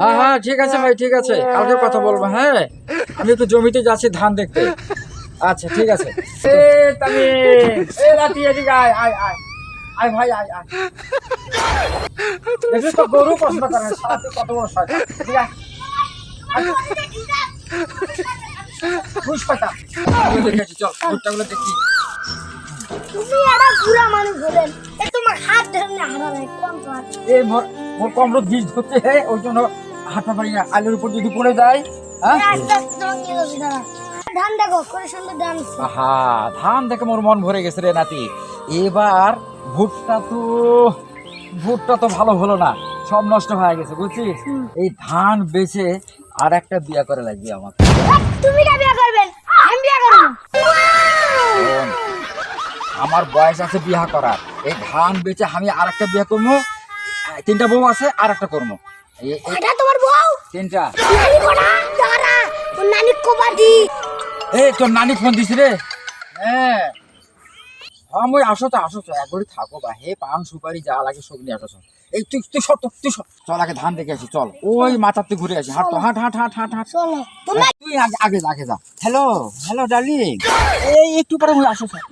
হ্যাঁ হ্যাঁ ঠিক আছে ভাই ঠিক আছে। কালকে কথা বলব হ্যাঁ? আমি একটু জমিতে যাচ্ছি ধান দেখতে। আচ্ছা ঠিক আছে। এ তামি এ রাতি এদিকে আয় আয় আয়। আয় ভাই আয় আয়। তো গরু পছন্দ করে না, কত বড় ঠিক আছে? পাতা। দেখেছি চল ভুট্টাগুলো দেখি। তুমি একটা বুড়া মানুষ হলেন এ তোমার হাত ধরে না হারালে কোন তোমার এ মোর মোর কমরত বীজ ধরতে হয় ওই জন্য হাঁটা পারি না আলুর উপর যদি পড়ে যায় হ্যাঁ? ধান দেখো করে সুন্দর ধান। আহা ধান দেখে মোর মন ভরে গেছে রে নাতি। এবার ভুট্টা তো ভুট্টা তো ভালো হলো না সব নষ্ট হয়ে গেছে বুঝছিস? এই ধান বেচে আর একটা বিয়া করে লাগবে আমার তুমি বিয়ে করবেন আমি বিয়ে করব আমার বয়স আছে বিয়া করার। এই ধান বেচে আমি আর একটা বিয়া করব তিনটা বউ আছে আর একটা করব। এটা তোমার বউ? তিনটা। নানি কোনা দাঁড়া ওর নানি কোবাদি এই তোর নানি ফোন দিছি রে। হ্যাঁ হ্যাঁ মই আসো তো আসো তো একবারই থাকো বা। হে পান সুপারি যা লাগে সব নিয়ে আসো। এই তুই তুই তো, তুই সর। চল আগে ধান দেখে আসি চল। ওই মাথার মাথাতে ঘুরে আসি হাঁট হাঁট হাঁট হাঁট হাঁট হাঁট। তুই আগে আগে যা আগে যা। Hello hello darling. এই একটু পরে মই আসো স্যার